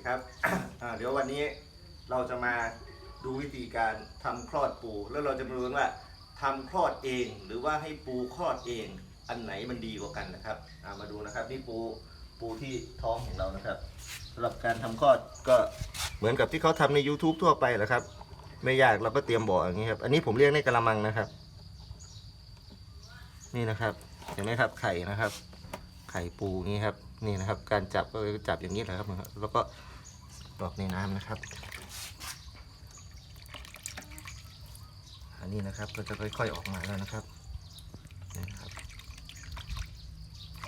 ดีครับ เดี๋ยววันนี้เราจะมาดูวิธีการทำคลอดปู แล้วเราจะมาดูกันว่าทำคลอดเองหรือว่าให้ปูคลอดเอง อันไหนมันดีกว่ากันนะครับมาดูนะครับนี่ปูปูที่ท้องของเรานะครับสำหรับการทำคลอดก็เหมือนกับที่เขาทำใน YouTube ทั่วไปแหละครับ ไม่ยากเราก็เตรียมบ่ออย่างนี้ครับ อันนี้ผมเรียกในกระมังนะครับ นี่นะครับ เห็นไหมครับไข่นะครับ ไข่ปูนี้ครับนี่นะครับ การจับก็จับอย่างนี้แหละครับ แล้วก็ ดอกในน้ำนะครับ อันนี้นะครับก็จะค่อยๆออกมาแล้วนะครับนี่นะครับ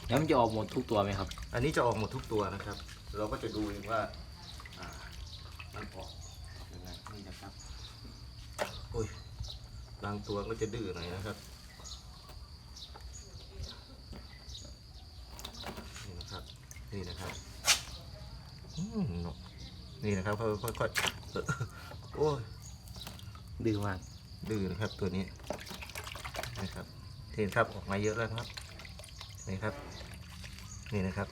แล้วมันจะออกหมดทุกตัวไหมครับ อันนี้จะออกหมดทุกตัวนะครับ เราก็จะดูเองว่าอ่ามันออกยังไงนี่นะครับโอ้ยบางตัวก็จะดื้อหน่อยนะครับนี่นะครับนี่นะครับอืมนก นี่นะครับค่อยๆค่อยๆเออโอ้ยดื้อมากดื้อนะครับตัวนี้นะครับเห็นครับออกมาเยอะแล้วนะครับนี่ครับ นี่นะครับ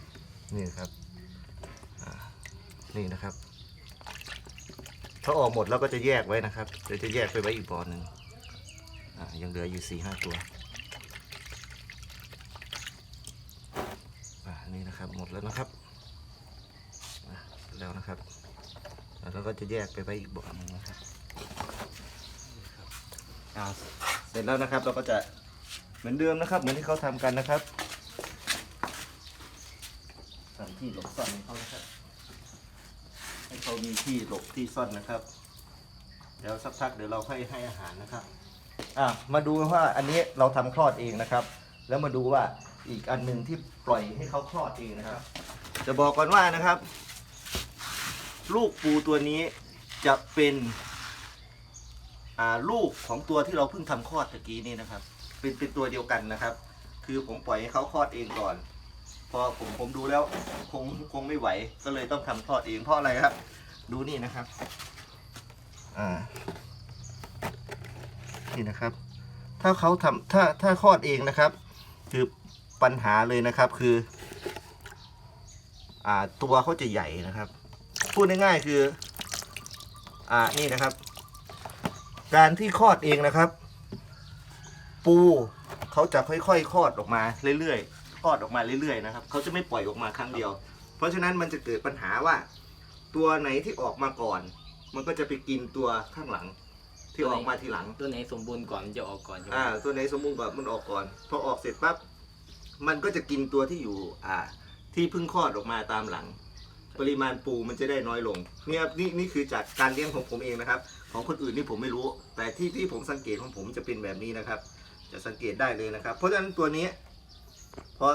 นี่นะครับอ่านี่นะครับ ถ้าออกหมดแล้วก็จะแยกไว้นะครับเดี๋ยวจะแยกไปไว้อีกบ่อหนึ่งอ่ายังเหลืออยู่สี่ห้าตัวอ่านี่นะครับหมดแล้วนะครับอ่าแล้วนะครับ แล้วก็จะแยกไปไว้อีกบ่อหนึ่งนะครับอ่าเสร็จแล้วนะครับเราก็จะเหมือนเดิมนะครับ เหมือนที่เขาทำกันนะครับใส่ที่หลบซ่อนให้เขานะครับ ให้เขามีที่หลบที่ซ่อนนะครับเดี๋ยวสักพักเดี๋ยวเราค่อยให้อาหารนะครับอะมาดูว่าอันนี้เราทำคลอดเองนะครับ แล้วมาดูว่าอีกอันหนึ่งที่ปล่อยให้เขาคลอดเองนะครับ จะบอกก่อนว่านะครับ ลูกปูตัวนี้จะเป็นลูกของตัวที่เราเพิ่งทำคลอดตะกี้นี่นะครับ เป็นเป็นตัวเดียวกันนะครับ คือผมปล่อยให้เขาคลอดเองก่อน พอผมผมดูแล้วคงคงไม่ไหว ก็เลยต้องทำคลอดเองเพราะอะไรครับ ดูนี่นะครับ อ่า นี่นะครับ ถ้าเขาทำถ้าถ้าคลอดเองนะครับ คือปัญหาเลยนะครับคือ อ่าตัวเขาจะใหญ่นะครับ พูดง่ายๆคือ อ่านี่นะครับ การที่คลอดเองนะครับ ปูเขาจะค่อยๆคลอดออกมาเรื่อยๆคลอดออกมาเรื่อยๆนะครับเขาจะไม่ปล่อยออกมาครั้งเดียว เพราะฉะนั้นมันจะเกิดปัญหาว่า ตัวไหนที่ออกมาก่อน มันก็จะไปกินตัวข้างหลัง ที่ออกมาทีหลัง ตัวไหนสมบูรณ์ก่อนมันจะออกก่อนใช่ไหมอ่าตัวไหนสมบูรณ์ก่อนมันออกก่อนพอออกเสร็จปั๊บมันก็จะกินตัวที่อยู่อ่าที่เพิ่งคลอดออกมาตามหลัง ปริมาณปูมันจะได้น้อยลงเนี่ยนี่นี่คือจากการเลี้ยงของผมเองนะครับ ของคนอื่นนี่ผมไม่รู้ แต่ที่ที่ผมสังเกตของผมจะเป็นแบบนี้นะครับ จะสังเกตได้เลยนะครับ เพราะฉะนั้นตัวนี้พอ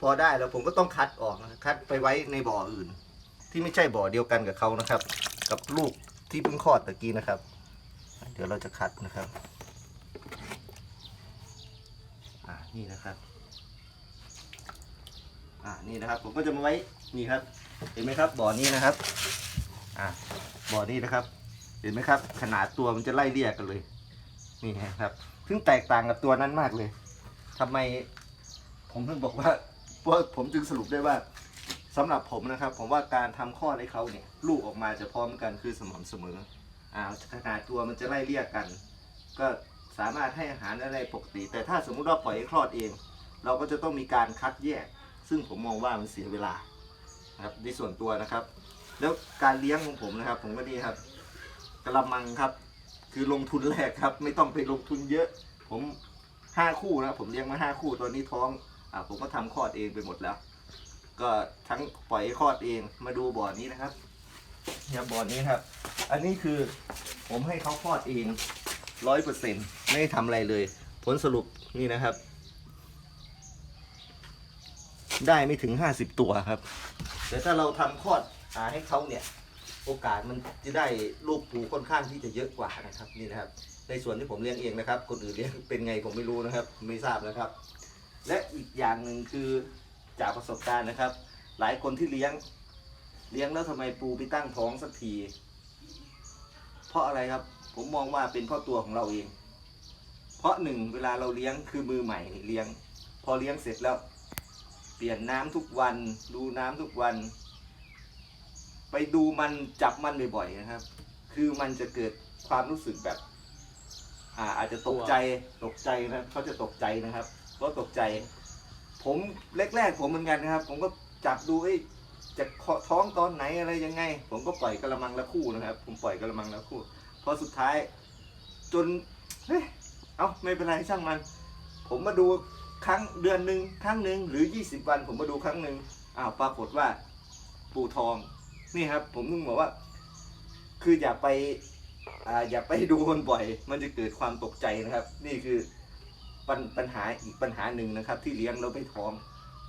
พอได้แล้วผมก็ต้องคัดออกคัดไปไว้ในบ่ออื่น ที่ไม่ใช่บ่อเดียวกันกับเขานะครับ กับลูกที่เพิ่งคลอดตะกี้นะครับ เดี๋ยวเราจะคัดนะครับอ่านี่นะครับอ่านี่นะครับ ผมก็จะมาไว้นี่ครับ เห็นไหมครับบ่อนี้นะครับ อ่าบ่อนี้นะครับ เห็นไหมครับ ขนาดตัวมันจะไล่เลี่ยกกันเลย นี่ครับซึ่งแตกต่างกับตัวนั้นมากเลยทำไม ผมถึงบอกว่าพราผมจึงสรุปได้ว่าสำหรับผมนะครับ ผมว่าการทำข้อดให้เขาเนี่ย ลูกออกมาจะพร้อมกันคือสม่ำเสมออ่าขนาดตัวมันจะไล่เลี่ยกัน ก็สามารถให้อาหารอะไรปกติ แต่ถ้าสมมุติว่าปล่อยให้คลอดเอง เราก็จะต้องมีการคัดแยก ซึ่งผมมองว่ามันเสียเวลา นะครับในส่วนตัวนะครับ แล้วการเลี้ยงของผมนะครับ ผมก็นี่ครับกระมังครับ คือลงทุนแรกครับ ไม่ต้องไปลงทุนเยอะ ผมห้าคู่นะผมเลี้ยงมาห้าคู่ตอนนี้ท้องอ่าผมก็ทำคลอดเองไปหมดแล้ว ก็ทั้งปล่อยคลอดเองมาดูบ่อนี้นะครับเนี่ยบ่อนี้ครับ อันนี้คือผมให้เขาคลอดเองร้อยเปอร์เซ็นต์ไม่ได้ทำอะไรเลย ผลสรุปนี่นะครับ ได้ไม่ถึงห้าสิบตัวครับ แต่ถ้าเราทำคลอดหาให้เขาเนี่ยโอกาสมันจะได้ลูกปูค่อนข้างที่จะเยอะกว่านะครับนี่นะครับ ในส่วนที่ผมเลี้ยงเองนะครับ คนอื่นเลี้ยงเป็นไงผมไม่รู้นะครับ ไม่ทราบนะครับ และอีกอย่างหนึ่งคือจากประสบการณ์นะครับ หลายคนที่เลี้ยงเลี้ยงแล้วทำไมปูไปตั้งท้องสักที เพราะอะไรครับ ผมมองว่าเป็นเพราะตัวของเราเอง เพราะหนึ่งเวลาเราเลี้ยงคือมือใหม่เลี้ยง พอเลี้ยงเสร็จแล้ว เปลี่ยนน้ำทุกวัน ดูน้ำทุกวัน ไปดูมันจับมันบ่อยๆนะครับ คือมันจะเกิดความรู้สึกแบบอ่าอาจจะตกใจตกใจนะเขาจะตกใจนะครับเพราะตกใจ ผมแรกๆผมเหมือนกันนะครับ ผมก็จับดูเอ้จะท้องตอนไหนอะไรยังไง ผมก็ปล่อยกระมังละคู่นะครับ ผมปล่อยกระมังละคู่พอสุดท้ายจนเฮ้ยเอาไม่เป็นไรช่างมัน ผมมาดู ครั้งเดือนหนึ่งครั้งหนึ่งหรือ 20 วันผมมาดูครั้งหนึ่งอ้าวปรากฏว่าปูทองนี่ครับ ผมถึงบอกว่า คืออย่าไปอ่าอย่าไปดูคนบ่อย มันจะเกิดความตกใจนะครับ นี่คือปัญปัญหาอีกปัญหาหนึ่งนะครับ ที่เลี้ยงแล้วไม่ท้อง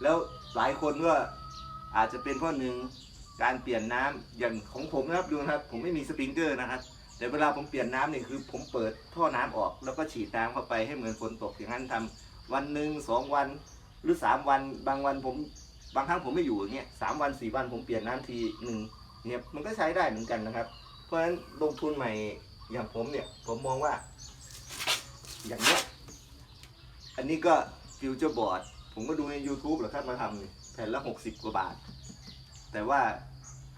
แล้วหลายคนก็อาจจะเป็นเพราะหนึ่งการเปลี่ยนน้ำอย่างของผมนะครับดูนะครับ ผมไม่มีสปริงเกอร์นะครับแต่เวลาผมเปลี่ยนน้ำเนี่ยคือ ผมเปิดท่อน้ำออกแล้วก็ฉีดน้ำเข้าไปให้เหมือนฝนตกอย่างนั้นทำ วันหนึ่งสองวันหรือสามวันบางวันผมบางครั้งผมไม่อยู่อย่างเงี้ยสามวันสี่วันผมเปลี่ยนน้ำทีหนึ่งเนี่ยมันก็ใช้ได้เหมือนกันนะครับ เพราะฉะนั้นลงทุนใหม่อย่างผมเนี่ย ผมมองว่า อย่างเนี้ยอันนี้ก็ฟิวเจอร์บอร์ดผมก็ดูใน YouTube แหละครับมาทำแผ่นละหกสิบกว่าบาท แต่ว่า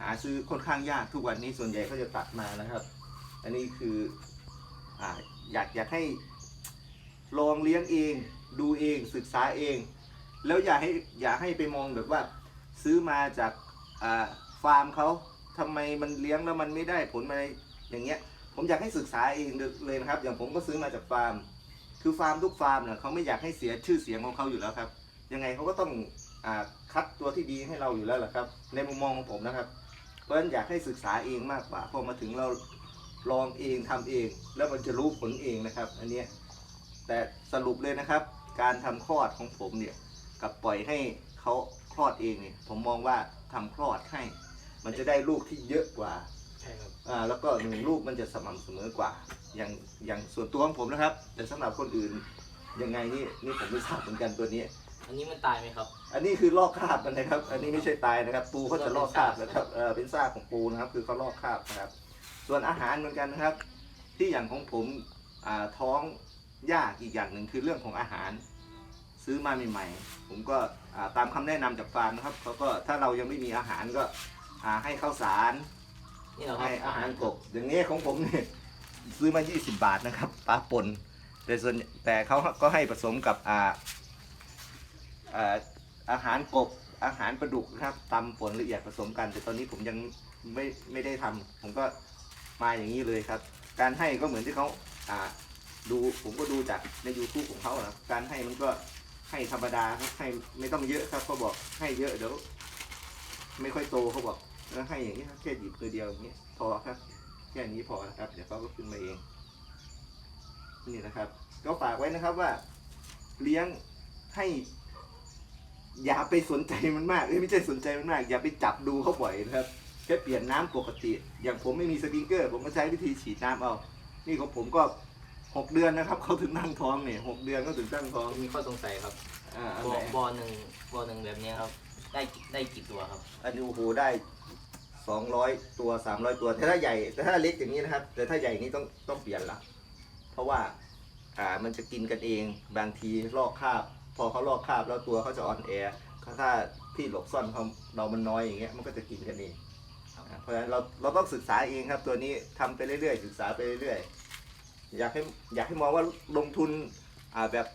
หาซื้อค่อนข้างยากทุกวันนี้ส่วนใหญ่เขาจะตัดมานะครับ อันนี้คือออยากอยากให้ลองเลี้ยงเอง ดูเองศึกษาเอง แล้วอย่าให้อย่าให้ไปมองแบบว่า ซื้อมาจากฟาร์มเขาทำไมมันเลี้ยงแล้วมันไม่ได้ผลอะไรอย่างเงี้ย ผมอยากให้ศึกษาเองเลยนะครับ อย่างผมก็ซื้อมาจากฟาร์ม คือฟาร์มทุกฟาร์มเนี่ยเขาไม่อยากให้เสียชื่อเสียงของเขาอยู่แล้วครับ ยังไงเขาก็ต้องอคัดตัวที่ดีให้เราอยู่แล้วแหละครับ ในมุมมองของผมนะครับ เพราะฉะนั้นอยากให้ศึกษาเองมากกว่าพอมาถึงเราลองเองทำเอง แล้วมันจะรู้ผลเองนะครับ อันเนี้ย แต่สรุปเลยนะครับ การทำคลอดของผมเนี่ยกับปล่อยให้เขาคลอดเองเนี่ยผมมองว่าทำคลอดให้ มันจะได้ลูกที่เยอะกว่าใช่ครับอ่าแล้วก็หนึ่งลูกมันจะสม่ำเสมอกว่า อย่างอย่างส่วนตัวของผมนะครับ แต่สำหรับคนอื่นยังไงนี่นี่ผมไม่ทราบเหมือนกันตัวนี้ อันนี้มันตายไหมครับ อันนี้คือลอกคราบมันนะครับ อันนี้ไม่ใช่ตายนะครับ ปูเขาจะลอกคราบนะครับเออเป็นซากของปูนะครับ คือเขาลอกคราบนะครับ ส่วนอาหารเหมือนกันนะครับ ที่อย่างของผมอ่าท้อง ยากอีกอย่างหนึ่งคือเรื่องของอาหาร ซื้อมาใหม่ๆผมก็อ่าตามคำแนะนำจากฟาร์มนะครับเขาก็ถ้าเรายังไม่มีอาหารก็อ่าให้ข้าวสารนี่เหรอครับให้อาหารกบอย่างนี้ของผมเนี่ยซื้อมา 20 บาทนะครับปลาป่นแต่ส่วนแต่เขาก็ให้ผสมกับอ่าอ่าอาหารกบอาหารปลาดุกนะครับตำป่นละเอียดผสมกัน แต่ตอนนี้ผมยังไม่ไม่ได้ทำผมก็มาอย่างนี้เลยครับ การให้ก็เหมือนที่เขาอ่า ดูผมก็ดูจากใน YouTube ของเขานะครับการให้มันก็ให้ธรรมดาครับให้ไม่ต้องเยอะครับเขาบอกให้เยอะเดี๋ยวไม่ค่อยโตเขาบอกแล้วให้อย่างนี้ครับแค่หยิบตัวเดียวอย่างนี้พอครับ แค่นี้พอนะครับ เดี๋ยวเขาก็ขึ้นมาเอง นี่นะครับ ก็ฝากไว้นะครับว่า เลี้ยงให้ อย่าไปสนใจมันมากเอ้ยไม่ใช่สนใจมันมาก อย่าไปจับดูเขาบ่อยนะครับแค่เปลี่ยนน้ำปกติ อย่างผมไม่มีสปริงเกอร์ ผมก็ใช้วิธีฉีดน้ำเอา นี่ของผมก็ หกเดือนนะครับเขาถึงนั่งท้องเนี่ยหกเดือนก็ถึงตั้งท้องมีข้อสงสัยครับอ่าอันบ่อไหนบ่อหนึ่งบ่อหนึ่งแบบนี้ครับ ได้กี่ได้กี่ตัวครับ อันนี้โอ้โหได้สองร้อยตัวสามร้อยตัวแต่ถ้าใหญ่แต่ถ้าเล็กอย่างนี้นะครับ แต่ถ้าใหญ่นี้ต้องต้องเปลี่ยนละเพราะว่าอ่ามันจะกินกันเองบางทีลอกคราบ พอเขาลอกคราบแล้วตัวเขาจะอ่อนแอถ้าที่หลบซ่อนเขาเรามันน้อยอย่างเงี้ยมันก็จะกินกันเองครับอ่าเพราะฉะนั้นเราเราต้องศึกษาเองครับ ตัวนี้ทำไปเรื่อยๆ ศึกษาไปเรื่อยๆ อยากให้อยากให้มองว่าลงทุนแบบ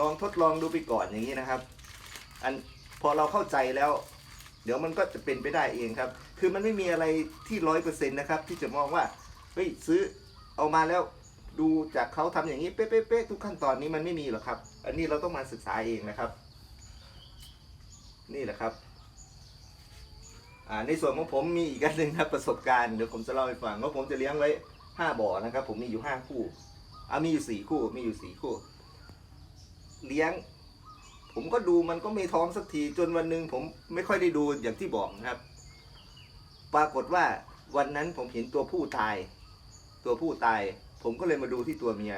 ลองทดลองดูไปก่อนอย่างนี้นะครับ อันพอเราเข้าใจแล้ว เดี๋ยวมันก็จะเป็นไปได้เองครับ คือมันไม่มีอะไรที่ร้อยเปอร์เซ็นต์นะครับ ที่จะมองว่าเฮ้ยซื้อเอามาแล้วดูจากเขาทำอย่างนี้เป๊ะๆทุกขั้นตอนนี้มันไม่มีหรอกครับ อันนี้เราต้องมาศึกษาเองนะครับ นี่แหละครับอ่าในส่วนของผมมีอีกอันหนึ่งครับประสบการณ์เดี๋ยวผมจะเล่าให้ฟังว่าผมจะเลี้ยงไว้ ห้าบ่อนะครับ ผมมีอยู่ห้าคู่อามีอยู่สี่คู่ มีอยู่สี่คู่ เลี้ยง ผมก็ดูมันก็ไม่ท้องสักทีจนวันหนึ่งผมไม่ค่อยได้ดูอย่างที่บอกนะครับ ปรากฏว่าวันนั้นผมเห็นตัวผู้ตาย ตัวผู้ตาย ผมก็เลยมาดูที่ตัวเมีย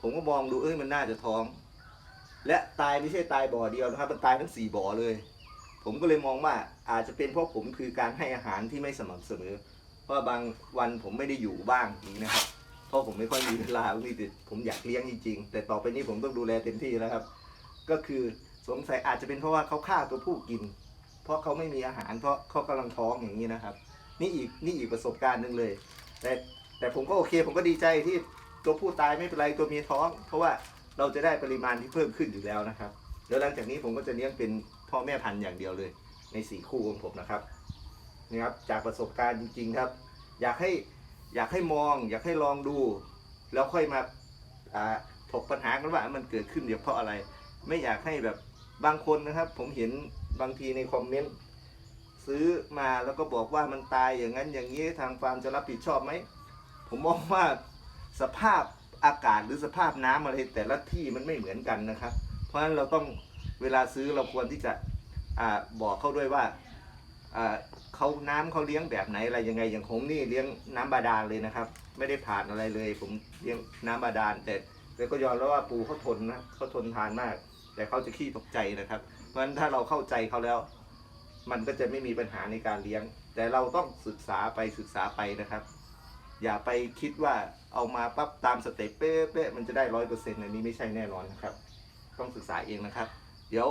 ผมก็มองดูเอ้ยมันน่าจะท้อง และตายไม่ใช่ตายบ่อเดียวนะครับ มันตายทั้งสี่บ่อเลย ผมก็เลยมองว่าอาจจะเป็นเพราะผมคือการให้อาหารที่ไม่สม่ำเสมอ เพราะบางวันผมไม่ได้อยู่บ้างจริงนะครับ เพราะผมไม่ค่อยมีเวลาบางทีผมอยากเลี้ยงจริงๆ แต่ต่อไปนี้ผมต้องดูแลเต็มที่แล้วครับ ก็คือสงสัยอาจจะเป็นเพราะว่าเขาฆ่าตัวผู้กิน เพราะเขาไม่มีอาหารเพราะเขากำลังท้องอย่างนี้นะครับ นี่อีกนี่อีกประสบการณ์หนึ่งเลย แต่แต่ผมก็โอเค ผมก็ดีใจที่ตัวผู้ตายไม่เป็นไรตัวมีท้อง เพราะว่าเราจะได้ปริมาณที่เพิ่มขึ้นอยู่แล้วนะครับเดี๋ยวหลังจากนี้ผมก็จะเลี้ยงเป็นพ่อแม่พันธุ์อย่างเดียวเลย ในสี่คู่ของผมนะครับ นี่ครับจากประสบการณ์จริง ๆ ครับ อยากให้อยากให้มอง อยากให้ลองดู แล้วค่อยมาถกปัญหากันว่ามันเกิดขึ้นเดี๋ยวเพราะอะไร ไม่อยากให้แบบบางคนนะครับ ผมเห็นบางทีในคอมเมนต์ซื้อมาแล้วก็บอกว่ามันตายอย่างนั้นอย่างนี้ทางฟาร์มจะรับผิดชอบไหมผมมองว่าสภาพอากาศหรือสภาพน้ำอะไรแต่ละที่มันไม่เหมือนกันนะครับ เพราะฉะนั้นเราต้องเวลาซื้อเราควรที่จะอาบอกเขาด้วยว่าอ่า เขาน้ำเขาเลี้ยงแบบไหนอะไรยังไงอย่างผมนี่เลี้ยงน้ำบาดาลเลยนะครับ ไม่ได้ผ่านอะไรเลย ผมเลี้ยงน้ำบาดาลแต่แต่ก็ยอมแล้วว่าปูเขาทนนะเขาทนทานมาก แต่เขาจะขี้ตกใจนะครับ เพราะฉะนั้นถ้าเราเข้าใจเขาแล้ว มันก็จะไม่มีปัญหาในการเลี้ยง แต่เราต้องศึกษาไปศึกษาไปนะครับ อย่าไปคิดว่าเอามาปั๊บตามสเต็ปเป๊ะๆมันจะได้ร้อยเปอร์เซ็นต์อันนี้ไม่ใช่แน่นอนนะครับ ต้องศึกษาเองนะครับ เดี๋ยว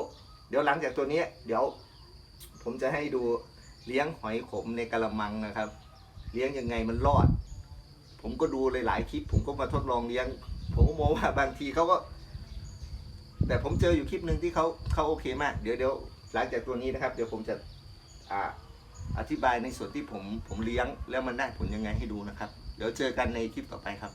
เดี๋ยวหลังจากตัวนี้ เดี๋ยว ผมจะให้ดู เลี้ยงหอยขมในกระมังนะครับ เลี้ยงยังไงมันรอด ผมก็ดูหลายๆคลิป ผมก็มาทดลองเลี้ยง ผมก็มองว่าบางทีเขาก็ แต่ผมเจออยู่คลิปหนึ่งที่เขาเขาโอเคมาก เดี๋ยวเดี๋ยวหลังจากตัวนี้นะครับ เดี๋ยวผมจะอ่าอธิบายในส่วนที่ผมผมเลี้ยงแล้วมันได้ผลยังไงให้ดูนะครับ เดี๋ยวเจอกันในคลิปต่อไปครับ